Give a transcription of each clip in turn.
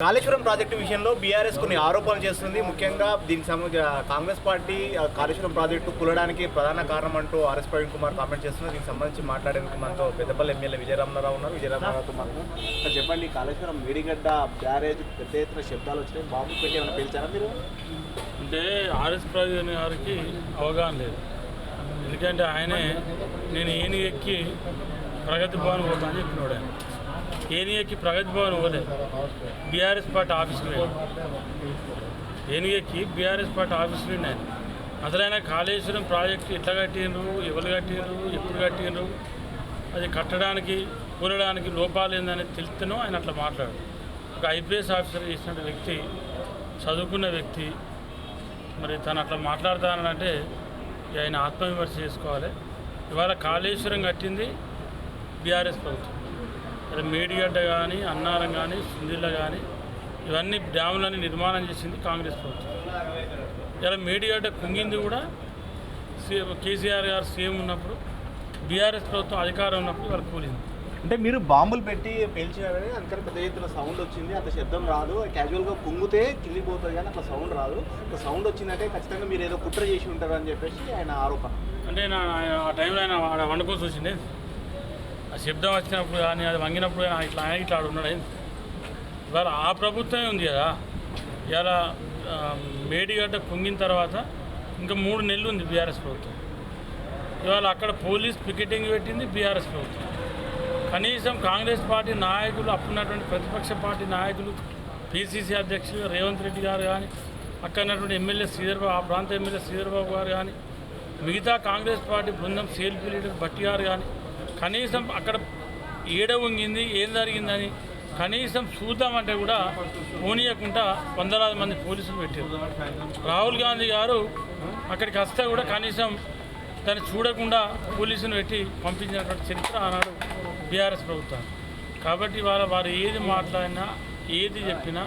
Kaleshwaram project విషయంలో BRS కొన్ని ఆరోపణలు చేస్తుంది. ముఖ్యంగా దీనికి సంబంధించి కాంగ్రెస్ పార్టీ ఆ, కాళేశ్వరం ప్రాజెక్టు కూలడానికి ప్రధాన కారణం అంటూ ఆర్ఎస్ ప్రవీణ్ కుమార్ కామెంట్ చేస్తున్నారు. దీనికి సంబంధించి మాట్లాడేందుకు మనతో పెద్దపల్లి ఎమ్మెల్యే విజయరామరావు ఉన్నారు. విజయరామరావుతో మనకు సార్ చెప్పండి కాళేశ్వరం మేడిగడ్డ బ్యారేజ్ పెద్ద ఎత్తున శబ్దాలు వచ్చినాయి. బాంబు పెట్టి ఏమైనా పిలిచారా మీరు? అంటే ఆర్ఎస్ ప్రవీణ్ గారికి అవగాహన లేదు. ఎందుకంటే ఆయనే నేను ఏని ఎక్కి ప్రగతి భవన్ పోతా అని చెప్పినాడు ఆయన. ఏని ప్రగతి భవన్ ఓలే బీఆర్ఎస్ పార్టీ ఆఫీస్కి వెళ్ళి ఏని బీఆర్ఎస్ పార్టీ ఆఫీస్కి నేను ఆయన అసలైన కాళేశ్వరం ప్రాజెక్టు ఎట్లా కట్టిండ్రు? ఎవరు కట్టిండ్రు? ఎప్పుడు కట్టిండ్రు? అది కట్టడానికి కూలడానికి లోపాలు ఏందనేది తెలుస్తేనో ఆయన అట్లా మాట్లాడు ఒక ఐపీఎస్ ఆఫీసర్ చేసిన వ్యక్తి చదువుకున్న వ్యక్తి మరి తను అట్లా మాట్లాడతానంటే ఆయన ఆత్మవిమర్శ చేసుకోవాలి. ఇవాళ కాళేశ్వరం కట్టింది బీఆర్ఎస్ ప్రభుత్వం. మరి మేడిగడ్డ కానీ అన్నారం కానీ సుందిళ్ళ కానీ ఇవన్నీ డ్యాములని నిర్మాణం చేసింది కాంగ్రెస్ ప్రభుత్వం. ఇలా మేడిగడ్డ కుంగింది కూడా సీఎం కేసీఆర్ గారు సీఎం ఉన్నప్పుడు బీఆర్ఎస్ ప్రభుత్వం అధికారం ఉన్నప్పుడు వాళ్ళు కూలింది. అంటే మీరు బాంబులు పెట్టి పేల్చినారని అందుకని పెద్ద ఎత్తున సౌండ్ వచ్చింది. అంత శబ్దం రాదు. క్యాజువల్గా కుంగితే కిందికి పోతుంది కానీ అట్లా సౌండ్ రాదు. ఒక సౌండ్ వచ్చిందంటే ఖచ్చితంగా మీరు ఏదో కుట్ర చేసి ఉంటారు అని చెప్పేసి ఆయన ఆరోపణ. అంటే ఆయన- ఆ టైంలో ఆయన వండుకోసి వచ్చింది శబ్దం వచ్చినప్పుడు కానీ అది వంగినప్పుడు కానీ ఇట్లా ఆయన ఇట్లా ఉన్నాడు ఇవాళ ఆ ప్రభుత్వమే ఉంది కదా. ఇవాళ మేడిగడ్డ కుంగిన తర్వాత ఇంకా మూడు నెలలు ఉంది బీఆర్ఎస్ ప్రభుత్వం. ఇవాళ అక్కడ పోలీస్ పికెటింగ్ పెట్టింది బీఆర్ఎస్ ప్రభుత్వం. కనీసం కాంగ్రెస్ పార్టీ నాయకులు అప్పుడున్నటువంటి ప్రతిపక్ష పార్టీ నాయకులు పిసిసి అధ్యక్షులు రేవంత్ రెడ్డి గారు కానీ అక్కడ ఉన్నటువంటి ఎమ్మెల్యే శ్రీధర్బాబు ఆ ప్రాంత ఎమ్మెల్యే శ్రీధర్బాబు గారు కానీ మిగతా కాంగ్రెస్ పార్టీ బృందం సేల్ఫీ లీడర్ భట్టి గారు కానీ కనీసం అక్కడ ఏడ వంగింది ఏం జరిగిందని కనీసం చూద్దామంటే కూడా పోనీయకుండా వందలాది మంది పోలీసులు పెట్టారు. రాహుల్ గాంధీ గారు అక్కడికి వస్తే కూడా కనీసం దాన్ని చూడకుండా పోలీసులు పెట్టి పంపించినటువంటి చరిత్ర ఆనాడు బీఆర్ఎస్ ప్రభుత్వం. కాబట్టి వాళ్ళ వారు ఏది మాట్లాడినా ఏది చెప్పినా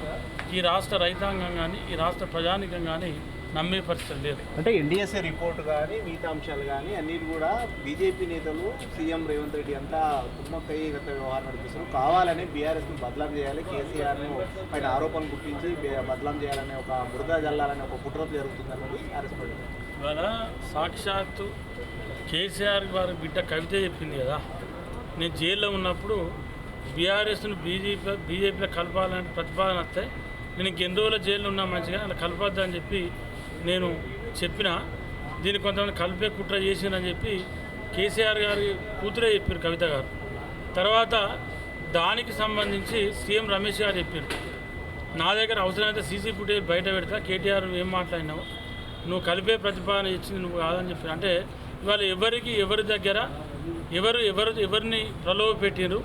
ఈ రాష్ట్ర రైతాంగం కానీ ఈ రాష్ట్ర ప్రజానికం కానీ నమ్మే పరిస్థితి లేదు అంటే ఎన్డీఎస్ఏ రిపోర్ట్ కానీ మిగతా అంశాలు కానీ అన్నిటి కూడా బీజేపీ నేతలు సీఎం రేవంత్ రెడ్డి అంతా కుమ్మక్కయ్య గత వ్యవహారం నడిపిస్తారు కావాలని బీఆర్ఎస్ని బదలాం చేయాలి కేసీఆర్ను పైన ఆరోపణలు గుర్తించి బదలాం చేయాలనే ఒక బురద జల్లాలనే ఒక కుట్ర జరుగుతుందన్నది ఆర్ఎస్ పార్టీ ఇవాళ సాక్షాత్తు కేసీఆర్ వారి బిడ్డ కవిత చెప్పింది కదా. నేను జైల్లో ఉన్నప్పుడు బీఆర్ఎస్ను బీజేపీ బీజేపీలో కలపాలని ప్రతిపాదన వస్తే నేను ఇంకెన్ని రోజుల జైల్లో ఉన్నా మంచిగా అలా కలపద్దు అని చెప్పి నేను చెప్పిన దీన్ని కొంతమంది కలిపే కుట్ర చేసిందని చెప్పి కేసీఆర్ గారి కూతురే చెప్పారు కవిత గారు. తర్వాత దానికి సంబంధించి సీఎం రమేష్ గారు చెప్పారు. నా దగ్గర అవసరమైతే సీసీ ఫుటేజ్ బయట పెడతా కేటీఆర్ ఏం మాట్లాడినావు. నువ్వు కలిపే ప్రతిపాదన ఇచ్చింది నువ్వు కాదని చెప్పి అంటే ఇవాళ ఎవరికి ఎవరి దగ్గర ఎవరు ఎవరు ఎవరిని ప్రలోభ పెట్టారు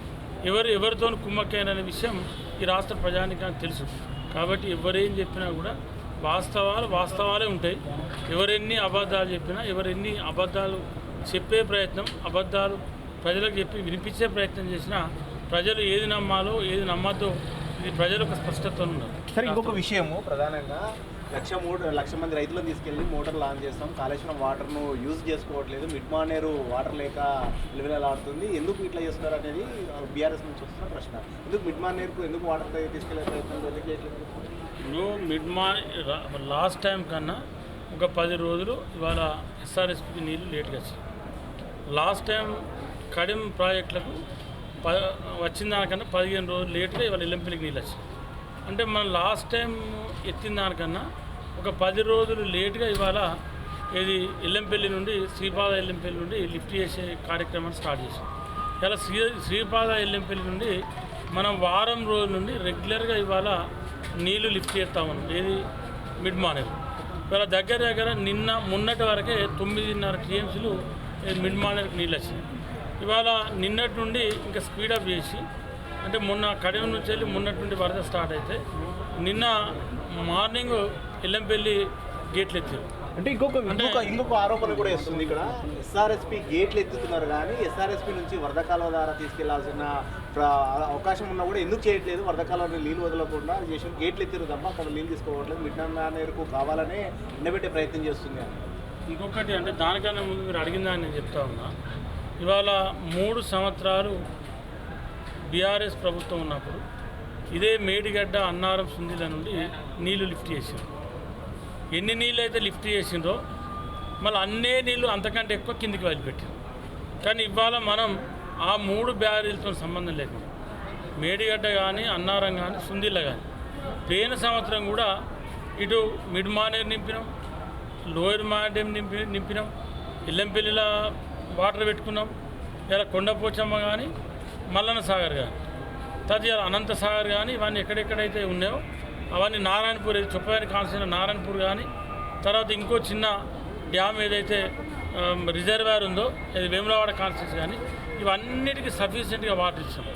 ఎవరు ఎవరితో కుమ్మక్కైన విషయం ఈ రాష్ట్ర ప్రజానికి తెలుసు. కాబట్టి ఎవరేం చెప్పినా కూడా వాస్తవాలు వాస్తవాలే ఉంటాయి. ఎవరెన్ని అబద్ధాలు చెప్పినా ఎవరెన్ని అబద్ధాలు చెప్పే ప్రయత్నం అబద్ధాలు ప్రజలకు చెప్పి వినిపించే ప్రయత్నం చేసినా ప్రజలు ఏది నమ్మాలో ఏది నమ్మద్దో ఇది ప్రజలకు స్పష్టత ఉన్నారు సరే ఇంకొక విషయము ప్రధానంగా లక్ష మోటార్ లక్ష మంది రైతులను తీసుకెళ్ళి మోటార్ లాంచ్ చేస్తాం. కాళేశ్వరం వాటర్ను యూజ్ చేసుకోవట్లేదు. మిడ్ మానేరు వాటర్ లేక విలువలాడుతుంది ఎందుకు ఇట్లా చేస్తున్నారు అనేది బీఆర్ఎస్ నుంచి వస్తున్న ప్రశ్న. ఎందుకు మిడ్ మానేరుకు ఎందుకు వాటర్ తీసుకెళ్ళే ప్రయత్నం ఎందుకు చేయట్లేదు? ఇప్పుడు మిడ్ మార్నింగ్ లాస్ట్ టైం కన్నా ఒక పది రోజులు ఇవాళ ఎస్ఆర్ఎస్పి నీళ్ళు లేట్గా వచ్చాయి. లాస్ట్ టైం కడిం ప్రాజెక్టులకు ప వచ్చిన దానికన్నా పదిహేను రోజులు లేట్గా ఇవాళ ఎల్లంపల్లికి నీళ్ళు వచ్చాయి. అంటే మనం లాస్ట్ టైం ఎత్తిన దానికన్నా ఒక పది రోజులు లేట్గా ఇవాళ ఇది ఎల్లంపల్లి నుండి శ్రీపాద ఎల్లంపల్లి నుండి లిఫ్ట్ చేసే కార్యక్రమాన్ని స్టార్ట్ చేసాం ఇలా శ్రీ శ్రీపాద ఎల్లంపల్లి నుండి మనం వారం రోజుల నుండి రెగ్యులర్గా ఇవాళ నీళ్ళు లిఫ్ట్ చేస్తా ఉన్నాం ఏది? మిడ్ మార్నింగ్. ఇవాళ దగ్గర దగ్గర నిన్న మొన్నటి వరకే తొమ్మిదిన్నర టీఎంసీలు మిడ్ మార్నింగ్ నీళ్ళు వచ్చినాయి ఇవాళ నిన్నటి నుండి ఇంకా స్పీడప్ చేసి అంటే మొన్న కడియం నుంచి వెళ్ళి మొన్నటి నుండి వరద స్టార్ట్ అయితే నిన్న మార్నింగ్ ఇల్లంపల్లి గేట్లు ఎత్తారు అంటే ఇంకొక ఇంకొక ఇంకొక ఆరోపణ కూడా వస్తుంది ఇక్కడ. ఎస్ఆర్ఎస్పి గేట్లు ఎత్తుతున్నారు కానీ ఎస్ఆర్ఎస్పి నుంచి వరద కాలువ ద్వారా తీసుకెళ్ళాల్సిన అవకాశం ఉన్నా కూడా ఎందుకు చేయట్లేదు? వరద కాలువని నీళ్ళు వదలకుండా అది చేసి గేట్లు ఎత్తారు తప్ప అక్కడ నీళ్ళు తీసుకోవట్లేదు. మిడ్ మేరకు కావాలనే ఎండబెట్టే ప్రయత్నం చేస్తుంది. ఇంకొకటి అంటే దానికన్నా ముందు మీరు అడిగిన దాన్ని నేను చెప్తా ఉన్నా. ఇవాళ మూడు సంవత్సరాలు బీఆర్ఎస్ ప్రభుత్వం ఉన్నప్పుడు ఇదే మేడిగడ్డ అన్నారం సుందిల నుండి నీళ్ళు లిఫ్ట్ చేసిండ్రు. ఎన్ని నీళ్ళు అయితే లిఫ్ట్ చేసిందో మళ్ళీ అన్నే నీళ్ళు అంతకంటే ఎక్కువ కిందికి వదిలిపెట్టారు. కానీ ఇవాళ మనం ఆ మూడు బ్యారీలతో సంబంధం లేకుండా మేడిగడ్డ కానీ అన్నారం కానీ సుందిల్ల కానీ పోయిన సంవత్సరం కూడా ఇటు మిడ్ మానేర్ నింపినాం లోయర్ మాడేం నింపి నింపినాం ఇల్లంపల్లిల వాటర్ పెట్టుకున్నాం ఇలా కొండపోచమ్మ కానీ మల్లన సాగర్ కానీ తర్వాత అనంత సాగర్ కానీ ఇవన్నీ ఎక్కడెక్కడైతే ఉన్నాయో అవన్నీ నారాయణపూర్ ఏది? చొప్పదాని కాన్సిన నారాయణపూర్ కానీ తర్వాత ఇంకో చిన్న డ్యామ్ ఏదైతే రిజర్వాయర్ ఉందో అది వేములవాడ కాన్స్టిట్యూన్స్ కానీ ఇవన్నిటికీ సఫిషియెంట్గా వాటర్ ఇస్తాం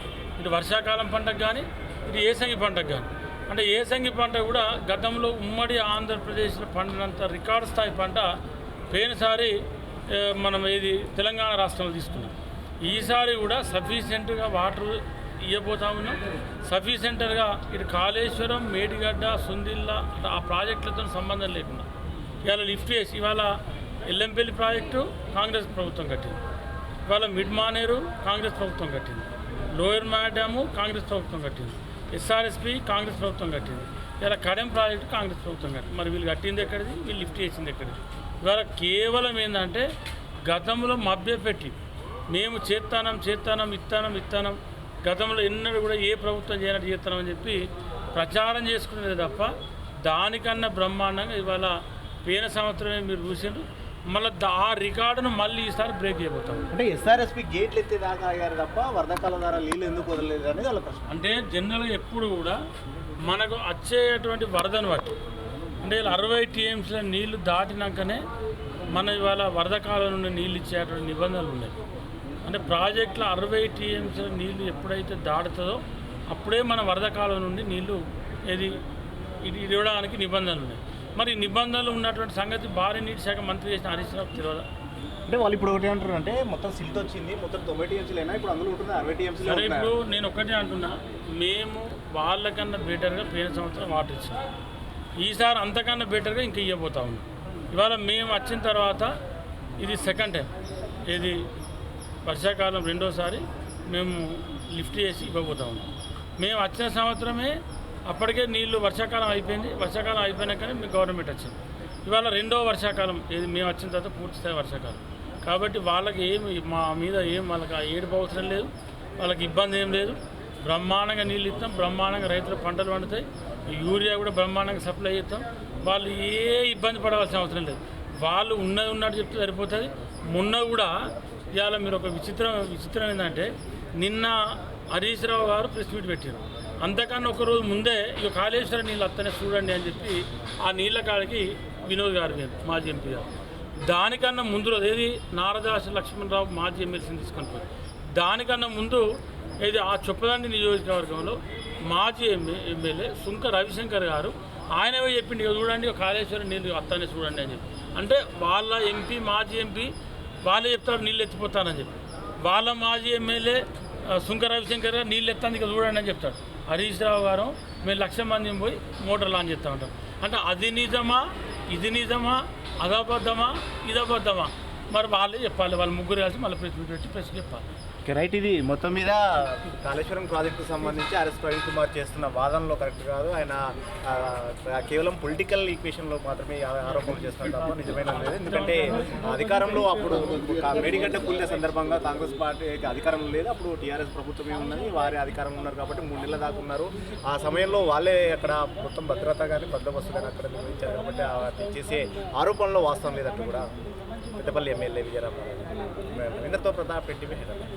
ఇటు వర్షాకాలం పంటకు కానీ ఇటు ఏసంగి పంటకు కానీ. అంటే ఏసంగి పంట కూడా గతంలో ఉమ్మడి ఆంధ్రప్రదేశ్లో పండినంత రికార్డు స్థాయి పంట పోయినసారి మనం ఇది తెలంగాణ రాష్ట్రంలో తీసుకున్నాం. ఈసారి కూడా సఫిషియెంట్గా వాటర్ ఇవ్వబోతా ఉన్నాం సఫిషియెంట్గా ఇటు కాళేశ్వరం మేడిగడ్డ సుందిల్ల ఆ ప్రాజెక్టులతో సంబంధం లేకుండా. ఇవాళ లిఫ్ట్ చేసి ఇవాళ ఎల్లంపల్లి ప్రాజెక్టు కాంగ్రెస్ ప్రభుత్వం కట్టింది. ఇవాళ మిడ్ మానేరు కాంగ్రెస్ ప్రభుత్వం కట్టింది. లోయర్ డ్యాము కాంగ్రెస్ ప్రభుత్వం కట్టింది. ఎస్ఆర్ఎస్పి కాంగ్రెస్ ప్రభుత్వం కట్టింది. ఇలా కడెం ప్రాజెక్టు కాంగ్రెస్ ప్రభుత్వం కట్టింది. మరి వీళ్ళు కట్టింది ఎక్కడిది? వీళ్ళు లిఫ్ట్ చేసింది ఎక్కడిది? ఇవాళ కేవలం ఏంటంటే గతంలో మభ్యపెట్టి మేము చేస్తానం చేస్తానం ఇస్తానం ఇస్తానం గతంలో ఎన్నడూ కూడా ఏ ప్రభుత్వం చేయనట్టు చేస్తానని చెప్పి ప్రచారం చేసుకునేది తప్ప దానికన్నా బ్రహ్మాండంగా ఇవాళ పోయిన సంవత్సరమే మీరు చూసిండ్రు. మళ్ళీ ఆ రికార్డును మళ్ళీ ఈసారి బ్రేక్ చేయబోతాం. అంటే ఎస్ఆర్ఎస్పి గేట్లు ఎత్తేదాకా అయ్యారు తప్ప వరదకాలం ద్వారా నీళ్ళు ఎందుకు వదలలేదు అనేది వాళ్ళ ప్రశ్న. అంటే జనరల్గా ఎప్పుడు కూడా మనకు వచ్చేటువంటి వరదను బట్టి అంటే ఇలా అరవై టీఎంసీల నీళ్ళు దాటినాకనే మన ఇవాళ వరద కాలం నుండి నీళ్ళు ఇచ్చేటువంటి నిబంధనలు ఉన్నాయి. అంటే ప్రాజెక్టులో అరవై టీఎంసీల నీళ్ళు ఎప్పుడైతే దాటుతుందో అప్పుడే మన వరద కాలం నుండి నీళ్ళు ఏది ఇది ఇవ్వడానికి నిబంధనలు ఉన్నాయి. మరి నిబంధనలు ఉన్నటువంటి సంగతి భారీ నీటి శాఖ మంత్రి చేసిన హరీష్ రావు తెలియదా అంటే వాళ్ళు ఇప్పుడు ఒకటి అంటారు అంటే మొత్తం సిల్ట్ వచ్చింది మొత్తం తొంభై టీఎంసీలు అయినా ఇప్పుడు అందులో ఉంటుంది అరవై టీఎంసీలు సరే ఇప్పుడు నేను ఒకటే అంటున్నా మేము వాళ్ళకన్నా బెటర్గా పోయిన సంవత్సరం వాటర్ ఇచ్చాం ఈసారి అంతకన్నా బెటర్గా ఇంకా ఇవ్వబోతా ఉన్నాం. ఇవాళ మేము వచ్చిన తర్వాత ఇది సెకండ్ టైం ఇది వర్షాకాలం రెండోసారి మేము లిఫ్ట్ చేసి ఇవ్వబోతా ఉన్నాం. మేము వచ్చిన సంవత్సరమే అప్పటికే నీళ్ళు వర్షాకాలం అయిపోయింది. వర్షాకాలం అయిపోయినాకనే మీ గవర్నమెంట్ వచ్చింది. ఇవాళ రెండో వర్షాకాలం. ఇది మేము వచ్చిన తర్వాత పూర్తిస్థాయి వర్షాకాలం. కాబట్టి వాళ్ళకి ఏమి మా మీద ఏం వాళ్ళకి ఆ ఏడుపు అవసరం లేదు. వాళ్ళకి ఇబ్బంది ఏం లేదు. బ్రహ్మాండంగా నీళ్ళు ఇస్తాం. బ్రహ్మాండంగా రైతులు పంటలు పండుతాయి. యూరియా కూడా బ్రహ్మాండంగా సప్లై చేస్తాం. వాళ్ళు ఏ ఇబ్బంది పడవలసిన అవసరం లేదు. వాళ్ళు ఉన్నది ఉన్నట్టు చెప్తే సరిపోతుంది. మొన్న కూడా ఇవాళ మీరు ఒక విచిత్రం విచిత్రం ఏంటంటే నిన్న హరీష్ రావు గారు ప్రెస్ మీట్ పెట్టారు అంతకన్నా ఒక రోజు ముందే ఇక కాళేశ్వరం నీళ్ళు అత్తనే చూడండి అని చెప్పి ఆ నీళ్ళ కాడికి వినోద్ గారు మాజీ ఎంపీ గారు. దానికన్నా ముందు రోజు ఏది? నారదాస లక్ష్మణరావు మాజీ ఎమ్మెల్సీని తీసుకొని పోయి దానికన్నా ముందు ఇది ఆ చొప్పదండి నియోజకవర్గంలో మాజీ ఎమ్మె ఎమ్మెల్యే సుంక రవిశంకర్ గారు ఆయనవే చెప్పిండు చూడండి కాళేశ్వరం నీళ్ళు అత్తనే చూడండి అని చెప్పి. అంటే వాళ్ళ ఎంపీ మాజీ ఎంపీ వాళ్ళే చెప్తారు నీళ్ళు ఎత్తిపోతానని చెప్పి. వాళ్ళ మాజీ ఎమ్మెల్యే ఆ, సుంక రవిశంకర్ గారు నీళ్ళు ఎత్తాను ఇక చూడండి అని చెప్తాడు హరీష్ రావు గారు మేము లక్ష మందిని పోయి మోటార్ లాంచ్ చేస్తూ ఉంటాం. అంటే అది నిజమా? ఇది నిజమా? అదబద్ధమా ఇదబద్ధమా మరి వాళ్ళే చెప్పాలి వాళ్ళ ముగ్గురు కలిసి మళ్ళీ ప్రెస్ మీట్ పెట్టి ప్రెస్ చెప్పాలి. రైట్ ఇది మొత్తం మీద కాళేశ్వరం ప్రాజెక్టుకు సంబంధించి ఆర్ఎస్ ప్రవీణ్ కుమార్ చేస్తున్న వాదనలో కరెక్ట్ కాదు. ఆయన కేవలం పొలిటికల్ ఈక్వేషన్లో మాత్రమే ఆరోపణలు చేస్తున్నారు తప్ప నిజమైన లేదు. ఎందుకంటే అధికారంలో అప్పుడు మేడిగడ్డ కూలిన సందర్భంగా కాంగ్రెస్ పార్టీ అధికారం లేదు. అప్పుడు టీఆర్ఎస్ ప్రభుత్వమే ఉన్నది. వారి అధికారంలో ఉన్నారు కాబట్టి మూడు నెలల దాకా ఉన్నారు. ఆ సమయంలో వాళ్ళే అక్కడ మొత్తం భద్రత కానీ బందోబస్తు కానీ అక్కడ నిర్వహించారు కాబట్టి చేసే ఆరోపణలో వాస్తవం లేదంటూ కూడా పెద్దపల్లి ఎమ్మెల్యే విజయరామారావు రవీంద్రతో ప్రతాప్ రెడ్డి హైదరాబాద్